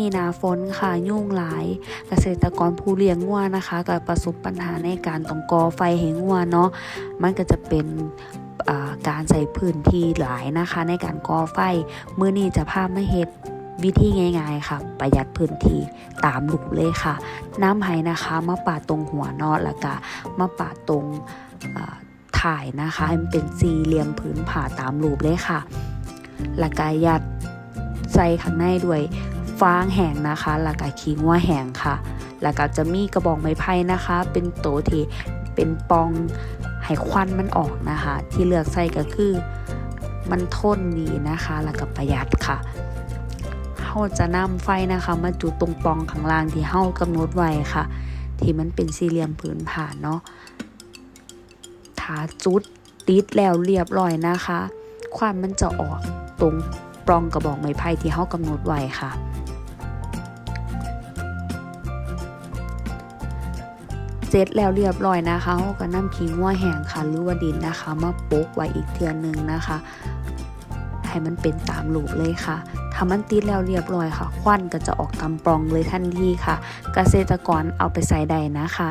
นี้นาฝนค่ะยุ่งหลาย เกษตรกรผู้เลี้ยงงัวนะคะก็ประสบปัญหาในการต้องกอไฟให้งัวเนาะมันก็จะเป็นาการใส่พื้นที่หลายนะคะ ในการก่อไฟมื้อนี้จะพามาเฮ็ดวิธีง่ายๆค่ะ ประหยัดพื้นที่ตามลูกเลยค่ะ น้ำไห้นะคะมาปาดตรงหัวนาะแล้วก็มาปาดตรงถ่ายนะคะให้มันเป็นสี่เหลี่ยมผืนผ่าตามรูปเลยค่ะ แล้วก็ยัดใส่ข้างในด้วย ฟางแห้งนะคะแล้วก็ขี้งัวแห้งค่ะ แล้วก็จะมีกระบอกไม้ไผ่นะคะ เป็นโตที่เป็นปองให้ควันมันออกนะคะ ที่เลือกใส่ก็คือมันทนดีนะคะ แล้วก็ประหยัดค่ะเฮาจะนำไฟนะคะมาจุดตรงปองข้างล่างที่เฮากำหนดไว้ค่ะ ที่มันเป็นสี่เหลี่ยมผืนผ่านเนาะถ้าจุดติดแล้วเรียบร้อยนะคะ ควันมันจะออกตรงปล่องกระบอกไม้ไผ่ที่เฮากำหนดไว้ค่ะ เสร็จแล้วเรียบร้อยนะคะเราก็นำขี้งัวแห้งค่ะหรือว่าดินนะคะ มาโปกไว้อีกเทือหนึ่งนะคะให้มันเป็นตามรูปเลยค่ะถ้ามันติดแล้วเรียบร้อยค่ะ ควันก็จะออกตามปล่องเลยทันทีค่ะ เกษตรกรเอาไปใส่ใดนะคะ